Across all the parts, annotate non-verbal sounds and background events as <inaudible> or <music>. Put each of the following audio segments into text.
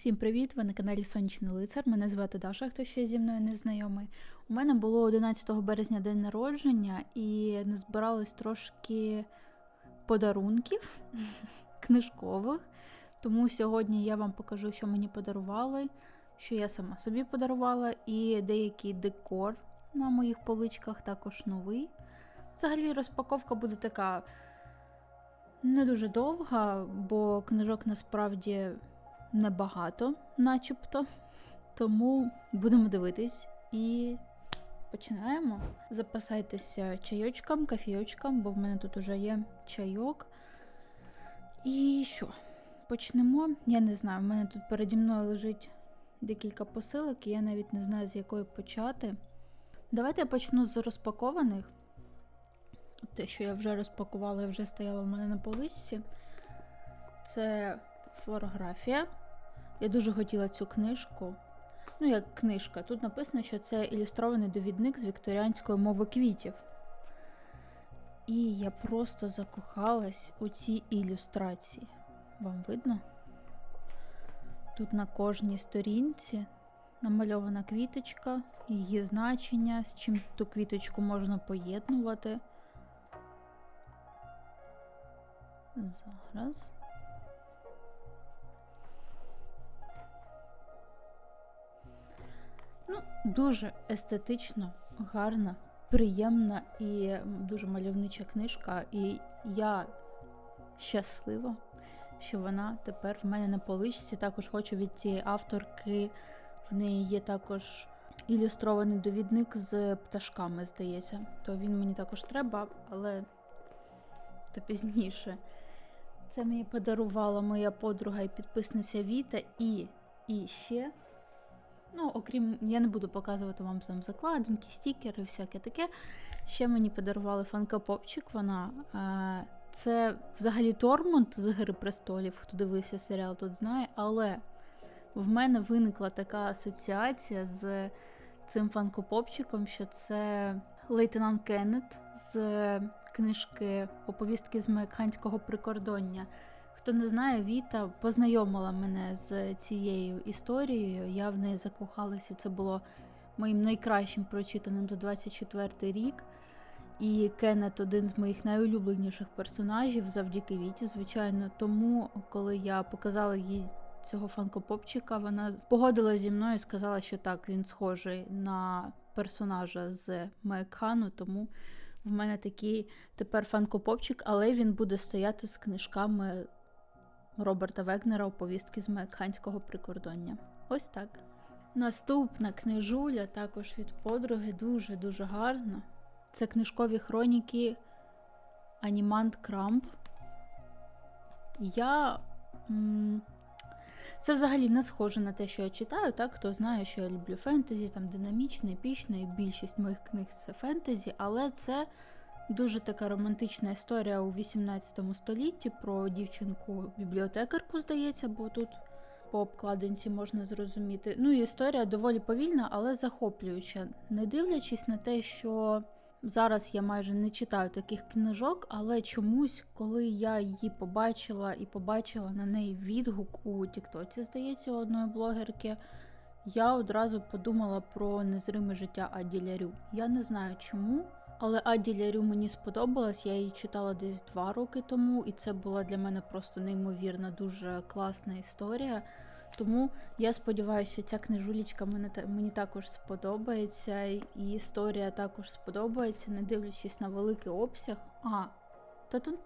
Всім привіт! Ви на каналі Сонячний Лицар. Мене звати Даша, хто ще зі мною не знайомий. У мене було 11 березня день народження і назбиралось трошки подарунків <laughs> книжкових. Тому сьогодні я вам покажу, що мені подарували, що я сама собі подарувала, і деякий декор на моїх поличках також новий. Взагалі розпаковка буде така не дуже довга, бо книжок насправді небагато, начебто. Тому будемо дивитись і починаємо. Запасайтеся чайочком, кофійочком, бо в мене тут уже є чайок. І що? Почнемо. Я не знаю, в мене тут переді мною лежить декілька посилок, і я навіть не знаю, з якої почати. Давайте я почну з розпакованих. Те, що я вже розпакувала і вже стояло в мене на поличці. Це флорографія. Я дуже хотіла цю книжку. Ну, як книжка. Тут написано, що це ілюстрований довідник з вікторіанської мови квітів. І я просто закохалась у ці ілюстрації. Вам видно? Тут на кожній сторінці намальована квіточка, її значення, з чим ту квіточку можна поєднувати. Зараз. Ну, дуже естетично, гарна, приємна і дуже мальовнича книжка. І я щаслива, що вона тепер в мене на поличці. Також хочу від цієї авторки. В неї є також ілюстрований довідник з пташками, здається. То він мені також треба, але то пізніше. Це мені подарувала моя подруга і підписниця Віта, і, і ще. Ну, окрім, я не буду показувати вам сам закладинки, стікери, всяке таке. Ще мені подарували фанкапопчик. Вона е, це взагалі Тормунд з Гри престолів, хто дивився серіал, тут знає. Але в мене виникла така асоціація з цим фанкопопчиком, що це лейтенант Кеннет з книжки Оповістки з Мекханського прикордоння. Хто не знає, Віта познайомила мене з цією історією. Я в неї закохалася. Це було моїм найкращим прочитаним за 24 рік. І Кеннет один з моїх найулюбленіших персонажів завдяки Віті, звичайно. Тому, коли я показала їй цього фанкопопчика, вона погодила зі мною і сказала, що так, він схожий на персонажа з Мекхану, тому в мене такий тепер фанкопопчик, але він буде стояти з книжками Роберта Вегнера оповістки з Мекханського прикордоння. Ось так. Наступна книжуля також від подруги дуже-дуже гарна. Це книжкові хроніки Анімант Крамп. Я. Це взагалі не схоже на те, що я читаю. Так, Хто знає, що я люблю фентезі, там динамічне, епічне, і більшість моїх книг це фентезі, але це дуже така романтична історія у 18 столітті про дівчинку-бібліотекарку, здається, бо тут по обкладинці можна зрозуміти. Ну історія доволі повільна, але захоплююча, не дивлячись на те, що. Зараз я майже не читаю таких книжок, але чомусь, коли я її побачила і побачила на неї відгук у Тіктоці, здається, у одної блогерки, я одразу подумала про незриме життя Аді Лярю. Я не знаю чому, але Аді Лярю мені сподобалась. Я її читала десь два роки тому, і це була для мене просто неймовірна, дуже класна історія. Тому я сподіваюся, що ця книжулічка мені, також сподобається, і історія також сподобається, не дивлячись на великий обсяг. А, та тут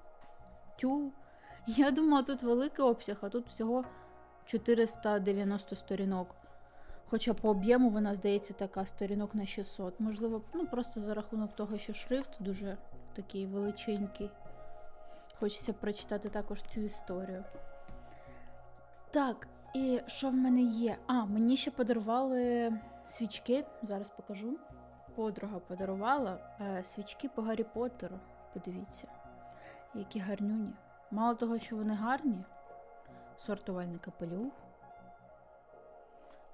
тю. Я думала, тут великий обсяг, а тут всього 490 сторінок. Хоча по об'єму вона, здається, така сторінок на 600. Можливо, ну просто за рахунок того, що шрифт дуже такий величенький. Хочеться прочитати також цю історію. Так, і що в мене є? А, мені ще подарували свічки. Зараз покажу. Подруга подарувала е, свічки по Гаррі Поттеру. Подивіться, які гарнюні. Мало того, що вони гарні, сортувальний капелюх.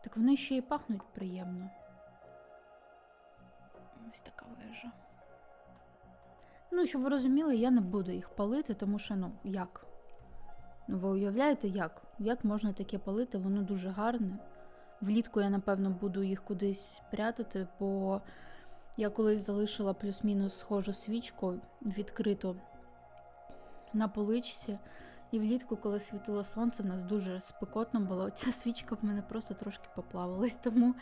Так вони ще й пахнуть приємно. Ось така вежа. Ну, щоб ви розуміли, я не буду їх палити, тому що, ну, як? Ну, ви уявляєте, як? Як можна таке палити? Воно дуже гарне. Влітку я, напевно, буду їх кудись прятати, бо я колись залишила плюс-мінус схожу свічку відкриту на поличці. І влітку, коли світило сонце, в нас дуже спекотно було. Ця свічка в мене просто трошки поплавилась. Тому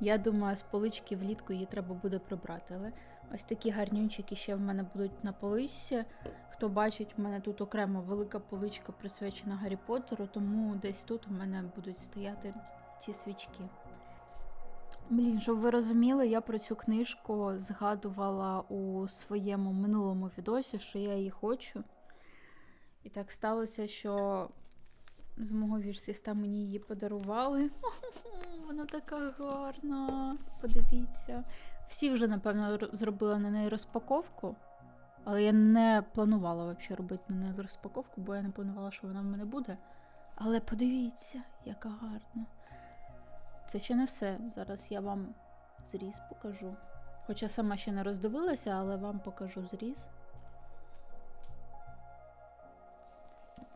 я думаю, з полички влітку її треба буде прибрати. Але ось такі гарнюнчики ще в мене будуть на поличці. Хто бачить, в мене тут окремо велика поличка присвячена Гаррі Поттеру, тому десь тут у мене будуть стояти ці свічки. Блін, щоб ви розуміли, я про цю книжку згадувала у своєму минулому відосі, що я її хочу. І так сталося, що з мого вішліста мені її подарували. <laughs> Вона така гарна. Подивіться. Всі вже, напевно, зробили на неї розпаковку. Але я не планувала взагалі робити на неї розпаковку, бо я не планувала, що вона в мене буде. Але подивіться, яка гарна. Це ще не все. Зараз я вам зріз покажу. Хоча сама ще не роздивилася, але вам покажу зріз.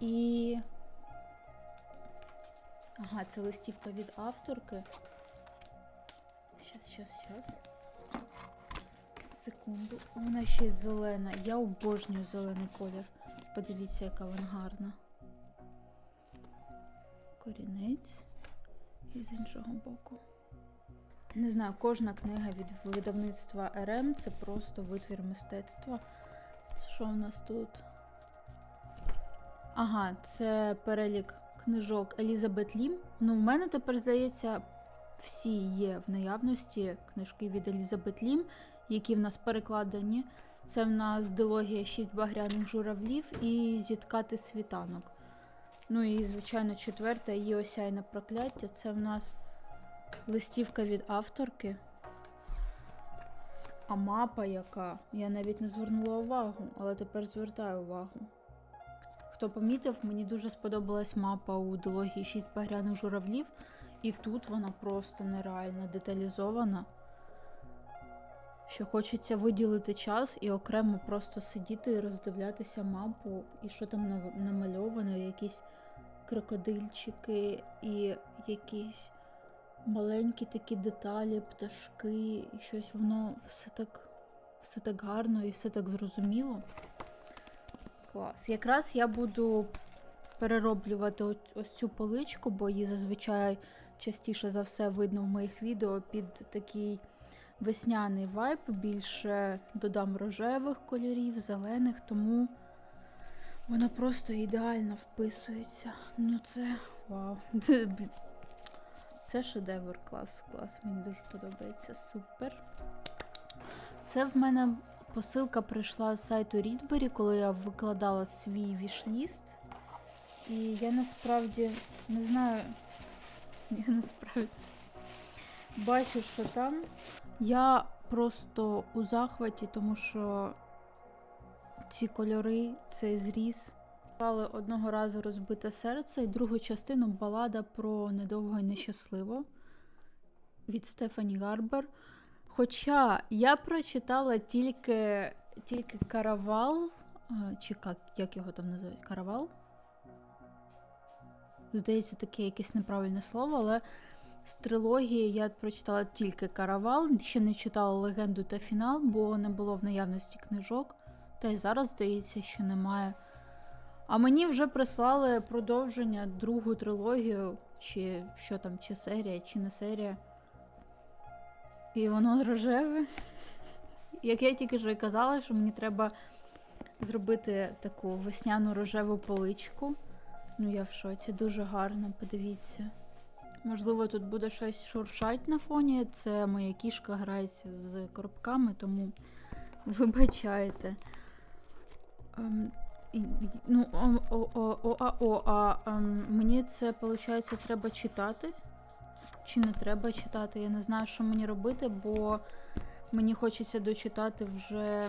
І. Ага, це листівка від авторки. Щас, щас, щас. Секунду. Вона ще й зелена. Я обожнюю зелений колір. Подивіться, яка вона гарна. Корінець. І з іншого боку. Не знаю, кожна книга від видавництва РМ це просто витвір мистецтва. Що в нас тут? Ага, це перелік книжок Елізабет Лім. Ну, в мене тепер здається, всі є в наявності книжки від Елізабет Лім, які в нас перекладені. Це в нас дилогія шість багряних журавлів і зіткати світанок. Ну і, звичайно, четверта її осяйне прокляття. Це в нас листівка від авторки. А мапа яка? Я навіть не звернула увагу, але тепер звертаю увагу. Хто помітив, мені дуже сподобалась мапа у дилогії шість багряних журавлів, і тут вона просто нереально деталізована. Що хочеться виділити час і окремо просто сидіти і роздивлятися мапу, і що там намальовано, якісь крокодильчики, і якісь маленькі такі деталі, пташки, і щось воно все так, все так гарно і все так зрозуміло. Клас. Якраз я буду перероблювати ось цю поличку, бо її зазвичай частіше за все видно в моїх відео під такий весняний вайб. Більше додам рожевих кольорів, зелених, тому вона просто ідеально вписується. Ну це вау. Це шедевр, клас, клас. Мені дуже подобається. Супер. Це в мене посилка прийшла з сайту Рідбері, коли я викладала свій вішліст. І я насправді не знаю. <laughs> Я насправді бачу, що там. Я просто у захваті, тому що ці кольори, цей зріз. Клали одного разу розбите серце і другу частину балада про недовго і нещасливо від Стефані Гарбер. Хоча я прочитала тільки, тільки каравал, е, чи як, як його там називають? Каравал? Здається, таке якесь неправильне слово, але з трилогії я прочитала тільки каравал, ще не читала легенду та фінал, бо не було в наявності книжок. Та й зараз, здається, що немає. А мені вже прислали продовження, другу трилогію, чи що там, чи серія, чи не серія. І воно рожеве. Як я тільки й казала, що мені треба зробити таку весняну рожеву поличку. Ну, я в шоці, дуже гарно, подивіться. Можливо, тут буде щось шуршать на фоні. Це моя кішка грається з коробками, тому вибачайте. Ем, ну, о, о, о, о, а, о, а ем, мені це, виходить, треба читати? Чи не треба читати? Я не знаю, що мені робити, бо мені хочеться дочитати вже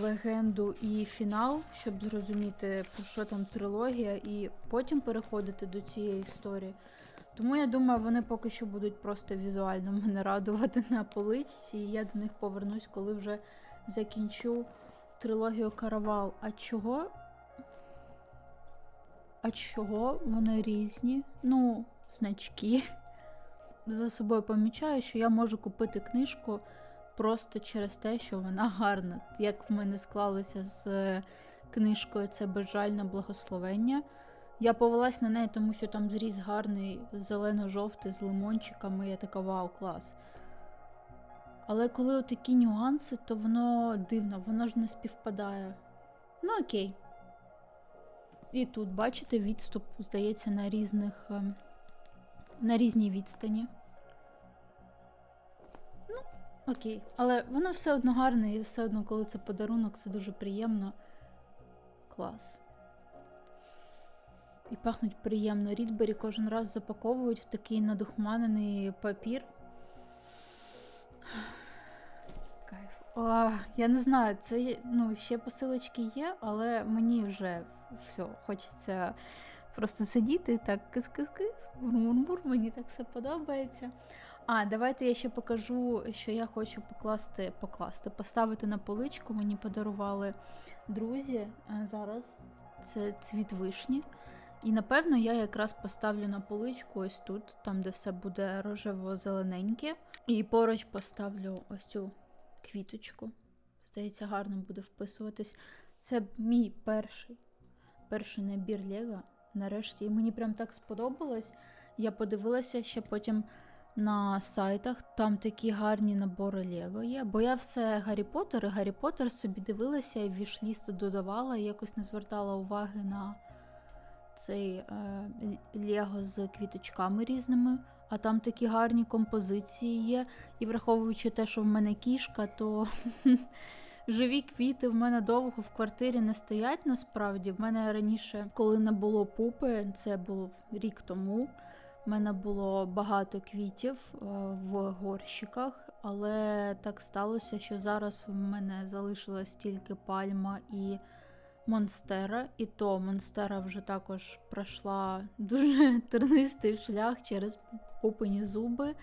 легенду і фінал, щоб зрозуміти, про що там трилогія, і потім переходити до цієї історії. Тому я думаю, вони поки що будуть просто візуально <laughs> мене радувати на поличці, і я до них повернусь, коли вже закінчу трилогію Каравал. А чого? а чого вони різні? Ну, значки. За собою помічаю, що я можу купити книжку просто через те, що вона гарна. Як в мене склалося з е, книжкою це безжальне благословення. Я повелась на неї, тому що там зріз гарний зелено-жовтий з лимончиками. Я така вау, клас. Але коли такі нюанси, то воно дивно, воно ж не співпадає. Ну окей. І тут, бачите, відступ, здається, на різних. На різній відстані. Ну, окей. Але воно все одно гарне, і все одно, коли це подарунок, це дуже приємно. Клас. І пахнуть приємно. Рідбері кожен раз запаковують в такий надухманений папір. Кайф. О, я не знаю, це ну, ще посилочки є, але мені вже все, хочеться просто сидіти так кис-кис-кис, мур-мур-мур, мені так все подобається. А, давайте я ще покажу, що я хочу покласти, покласти, поставити на поличку. Мені подарували друзі е, зараз. Це цвіт вишні. І напевно я якраз поставлю на поличку ось тут, там, де все буде рожево-зелененьке. І поруч поставлю ось цю квіточку. Здається, гарно буде вписуватись. Це мій перший, перший набір Лего. Нарешті. І мені прям так сподобалось. Я подивилася ще потім на сайтах, там такі гарні набори Лего є. Бо я все Гаррі Поттер і Гаррі Поттер собі дивилася і вішліст додавала, і якось не звертала уваги на цей е, Лего з квіточками різними. А там такі гарні композиції є. І враховуючи те, що в мене кішка, то <laughs> живі квіти в мене довго в квартирі не стоять насправді. В мене раніше, коли не було пупи, це був рік тому. В мене було багато квітів е, в горщиках, але так сталося, що зараз в мене залишилась тільки пальма і Монстера, і то Монстера вже також пройшла дуже <laughs> тернистий шлях через пупині зуби.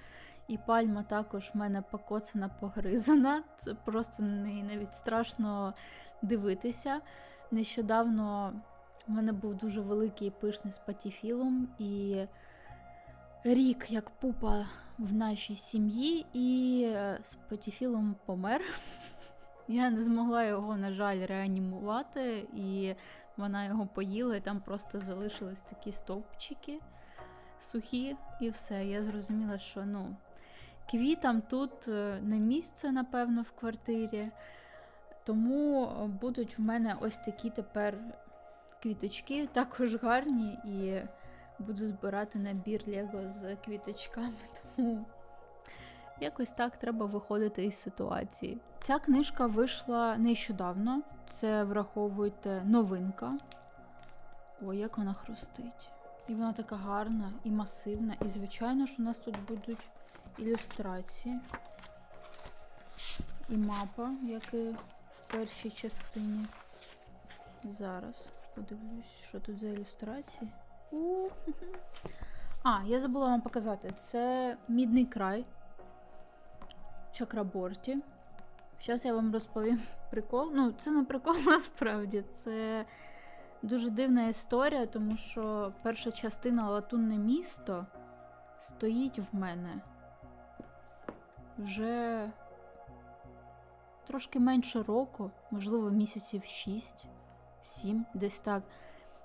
І пальма також в мене покоцана, погризана. Це просто навіть страшно дивитися. Нещодавно в мене був дуже великий пишний з патіфілом, і рік як пупа в нашій сім'ї, і е, з патіфілом помер. <laughs> Я не змогла його, на жаль, реанімувати, і вона його поїла, і там просто залишились такі стовпчики сухі, і все. Я зрозуміла, що ну, квітам тут е, не місце, напевно, в квартирі. Тому е, будуть в мене ось такі тепер квіточки, також гарні, і буду збирати набір Лего з квіточками. <laughs> Тому якось так треба виходити із ситуації. Ця книжка вийшла нещодавно. Це враховуйте новинка. Ой, як вона хрустить. І вона така гарна і масивна. І, звичайно ж, у нас тут будуть ілюстрації. І мапа, як і в першій частині. Зараз подивлюсь, що тут за ілюстрації. У. А, я забула вам показати. Це мідний край. Чакраборті. Зараз я вам розповім прикол. Ну, це не прикол <laughs> насправді. Це дуже дивна історія, тому що перша частина Латунне місто стоїть в мене вже трошки менше року, можливо, місяців 6-7, десь так.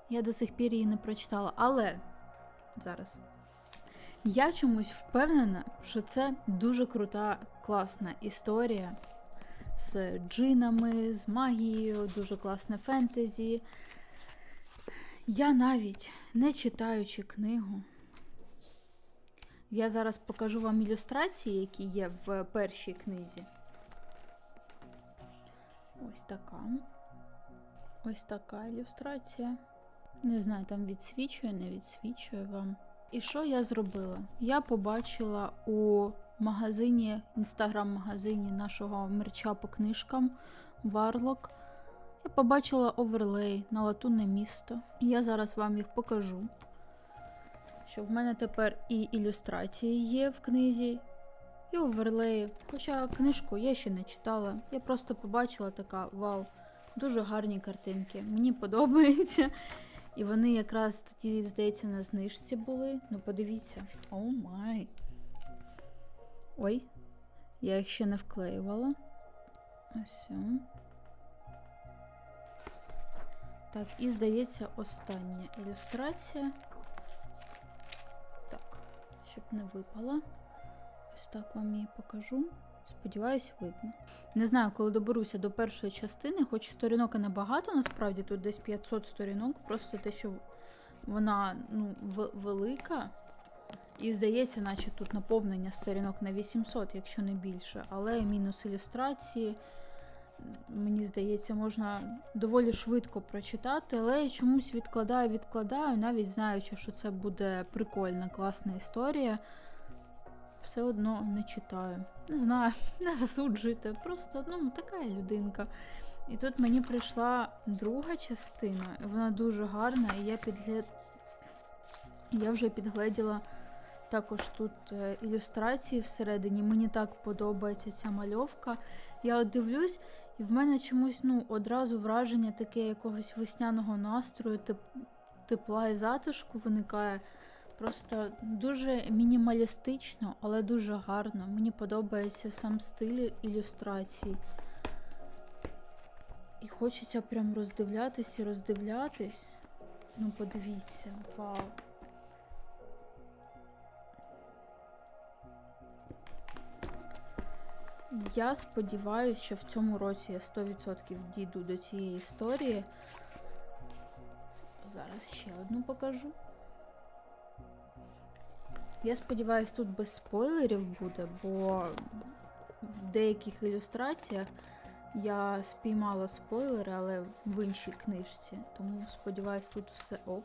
Я до сих пір її не прочитала. Але зараз. Я чомусь впевнена, що це дуже крута, класна історія з джинами, з магією, дуже класне фентезі. Я навіть не читаючи книгу. Я зараз покажу вам ілюстрації, які є в першій книзі. Ось така. Ось така ілюстрація. Не знаю, там відсвічує, не відсвічує вам. І що я зробила? Я побачила у магазині, інстаграм-магазині нашого мерча по книжкам Варлок. Я побачила оверлей на латунне місто. Я зараз вам їх покажу. Що в мене тепер і ілюстрації є в книзі, і оверлеї. Хоча книжку я ще не читала. Я просто побачила така: вау, дуже гарні картинки. Мені подобається. І вони якраз тоді, здається, на знижці були. Ну, подивіться. О май. Ой, я їх ще не вклеювала. Ось. Так, і здається, остання ілюстрація. Щоб не випала. Ось так вам її покажу. Сподіваюсь, видно. Не знаю, коли доберуся до першої частини, хоч сторінок і небагато, насправді тут десь 500 сторінок, просто те, що вона ну, велика. І здається, наче тут наповнення сторінок на 800, якщо не більше. Але мінус ілюстрації, мені здається, можна доволі швидко прочитати, але я чомусь відкладаю, відкладаю, навіть знаючи, що це буде прикольна, класна історія. Все одно не читаю. Не знаю, <laughs> не засуджуйте. Просто ну, така я людинка. І тут мені прийшла друга частина, вона дуже гарна, і я підгляд... я вже підгледіла також тут е, ілюстрації всередині. Мені так подобається ця мальовка. Я от дивлюсь, і в мене чомусь ну, одразу враження таке якогось весняного настрою, теп... тепла і затишку виникає. Просто дуже мінімалістично, але дуже гарно. Мені подобається сам стиль ілюстрацій. І хочеться прям роздивлятись і роздивлятись. Ну, подивіться, вау. Я сподіваюся, що в цьому році я 100% дійду до цієї історії. Зараз ще одну покажу. Я сподіваюся, тут без спойлерів буде, бо в деяких ілюстраціях я спіймала спойлери, але в іншій книжці. Тому сподіваюсь, тут все ок.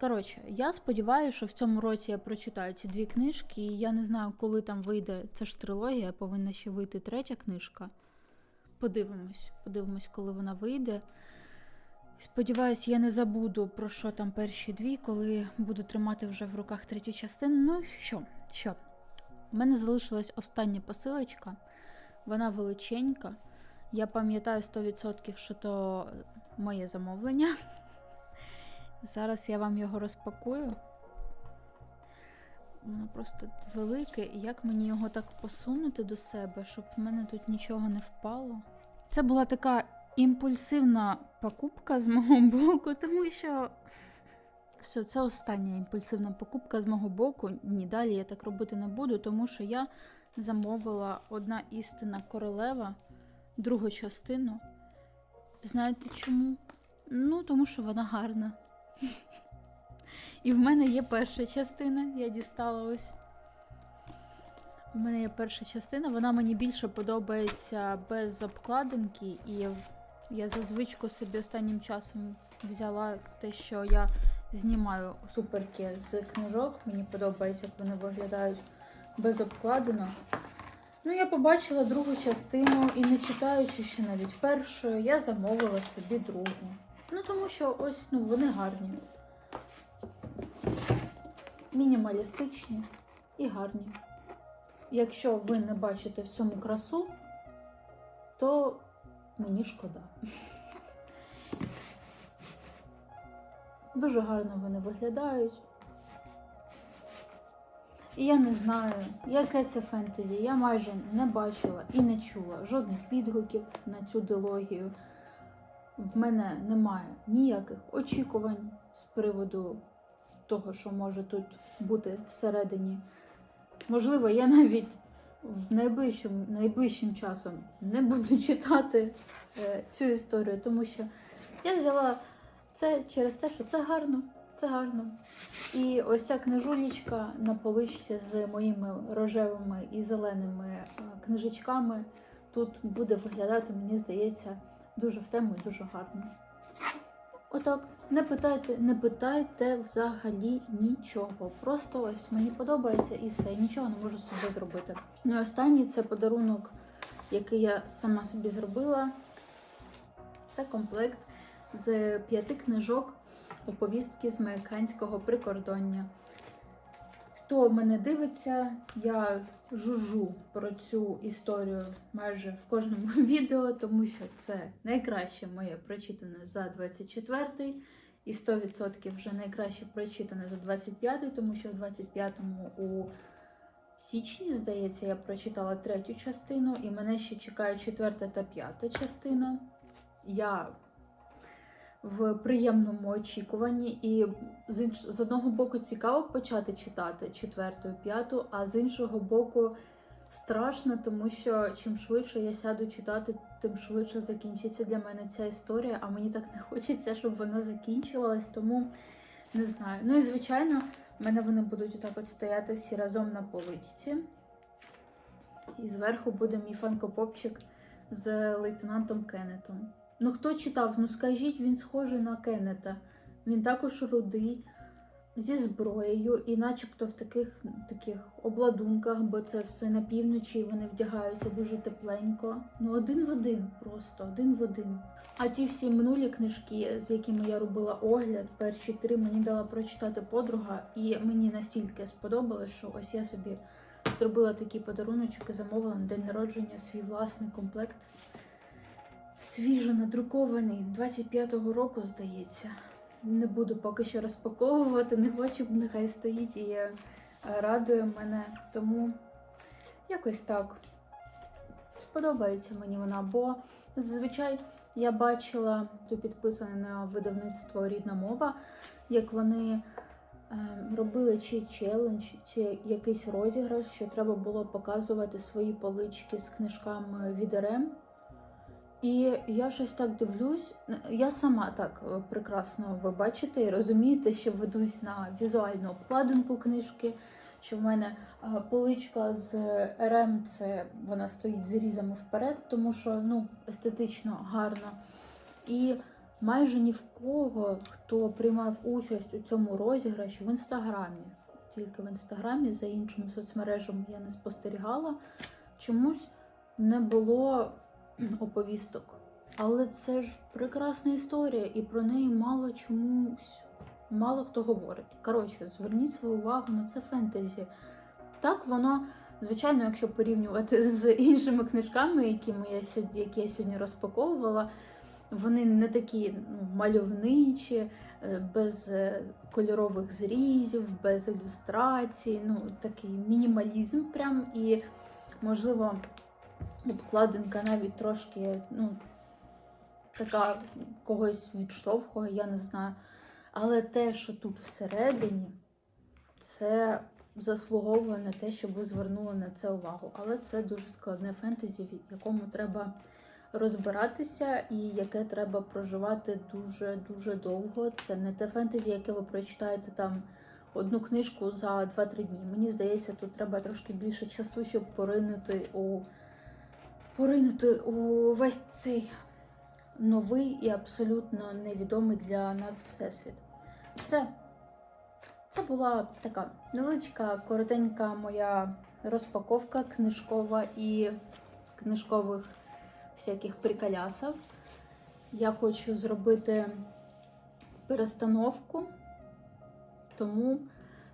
Коротше, я сподіваюся, що в цьому році я прочитаю ці дві книжки, і я не знаю, коли там вийде. Це ж трилогія, повинна ще вийти третя книжка. Подивимось, подивимось, коли вона вийде. Сподіваюсь, я не забуду про що там перші дві, коли буду тримати вже в руках третю частину. Ну що, що? У мене залишилась остання посилочка. Вона величенька. Я пам'ятаю 100%, що то моє замовлення. Зараз я вам його розпакую. Воно просто велике, і як мені його так посунути до себе, щоб в мене тут нічого не впало. Це була така імпульсивна покупка з мого боку, тому що все, це остання імпульсивна покупка з мого боку. Ні, далі я так робити не буду, тому що я замовила одна істина королева, другу частину. Знаєте чому? Ну, тому що вона гарна. І в мене є перша частина, я дістала ось. У мене є перша частина, вона мені більше подобається без обкладинки, і я, за звичку собі останнім часом взяла те, що я знімаю суперки з книжок. Мені подобається, як вони виглядають без обкладинок. Ну, я побачила другу частину і не читаючи ще навіть першою, я замовила собі другу. Ну, тому що ось ну, вони гарні. Мінімалістичні і гарні. Якщо ви не бачите в цьому красу, то мені шкода. Дуже гарно вони виглядають. І я не знаю, яке це фентезі. Я майже не бачила і не чула жодних відгуків на цю дилогію. В мене немає ніяких очікувань з приводу того, що може тут бути всередині. Можливо, я навіть в найближчим, найближчим часом не буду <laughs> читати е, цю історію, тому що я взяла це через те, що це гарно, це гарно. І ось ця книжулічка на поличці з моїми рожевими і зеленими е, книжечками тут буде виглядати, мені здається, дуже в тему і дуже гарно. Отак, не питайте, не питайте взагалі нічого. Просто ось мені подобається і все, нічого не можу з собою зробити. Ну і останній це подарунок, який я сама собі зробила. Це комплект з п'яти книжок оповістки з американського прикордоння. Хто мене дивиться, я жужу про цю історію майже в кожному <laughs> відео, тому що це найкраще моє прочитане за 24-й. І 100% вже найкраще прочитане за 25-й, тому що в 25-му у січні, здається, я прочитала третю частину, і мене ще чекає четверта та п'ята частина. Я в приємному очікуванні, і з, інш... з одного боку цікаво почати читати четверту і п'яту, а з іншого боку страшно, тому що чим швидше я сяду читати, тим швидше закінчиться для мене ця історія, а мені так не хочеться, щоб вона закінчувалась, тому не знаю. Ну і звичайно, в мене вони будуть отак от стояти всі разом на поличці. І зверху буде мій фанкопопчик з лейтенантом Кеннетом. Ну, хто читав, ну скажіть, він схожий на Кеннета. Він також рудий, зі зброєю, і начебто в таких, таких обладунках, бо це все на півночі, і вони вдягаються дуже тепленько. Ну, один в один, просто один в один. А ті всі минулі книжки, з якими я робила огляд, перші три мені дала прочитати подруга, і мені настільки сподобалось, що ось я собі зробила такий подаруночок і замовила на день народження свій власний комплект. Свіжо надрукований 25-го року, здається. Не буду поки що розпаковувати, не хочу, нехай стоїть і е, радує мене. Тому якось так. Подобається мені вона, бо зазвичай я бачила тут підписане на видавництво рідна мова, як вони е, робили чи челендж, чи якийсь розіграш, що треба було показувати свої полички з книжками від РМ. І я щось так дивлюсь. Я сама так е, прекрасно ви бачите і розумієте, що ведусь на візуальну обкладинку книжки. Що в мене е, поличка з РМ, це вона стоїть з різами вперед, тому що ну, естетично гарно. І майже ні в кого, хто приймав участь у цьому розіграші в інстаграмі. Тільки в інстаграмі, за іншими соцмережами я не спостерігала. Чомусь не було оповісток. Але це ж прекрасна історія, і про неї мало чомусь, мало хто говорить. Коротше, зверніть свою увагу на це фентезі. Так, воно, звичайно, якщо порівнювати з іншими книжками, якими я які я сьогодні розпаковувала, вони не такі ну, мальовничі, е, без е, кольорових зрізів, без ілюстрацій, ну такий мінімалізм прям і, можливо, обкладинка навіть трошки, ну, така когось відштовхує, я не знаю. Але те, що тут всередині, це заслуговує на те, щоб ви звернули на це увагу. Але це дуже складне фентезі, в якому треба розбиратися і яке треба проживати дуже-дуже довго. Це не те фентезі, яке ви прочитаєте там одну книжку за 2-3 дні. Мені здається, тут треба трошки більше часу, щоб поринути у поринути у весь цей новий і абсолютно невідомий для нас всесвіт. Все. Це була така невеличка, коротенька моя розпаковка книжкова і книжкових всяких приколясів. Я хочу зробити перестановку, тому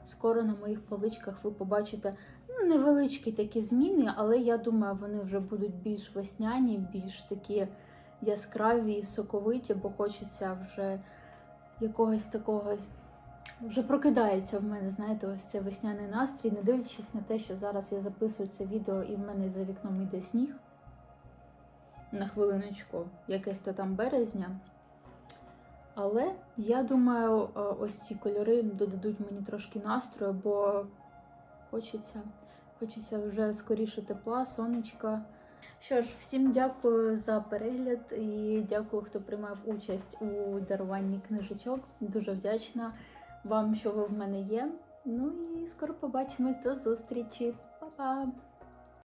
скоро на моїх поличках ви побачите ну, невеличкі такі зміни, але я думаю, вони вже будуть більш весняні, більш такі яскраві, соковиті, бо хочеться вже якогось такого. Вже прокидається в мене, знаєте, ось цей весняний настрій, не дивлячись на те, що зараз я записую це відео і в мене за вікном йде сніг. На хвилиночку, якесь то там березня. Але я думаю, е, ось ці кольори додадуть мені трошки настрою, бо хочеться, хочеться вже скоріше тепла, сонечка. Що ж, всім дякую за перегляд і дякую, хто приймав участь у даруванні книжечок. Дуже вдячна вам, що ви в мене є. Ну і скоро побачимось до зустрічі. Па-па!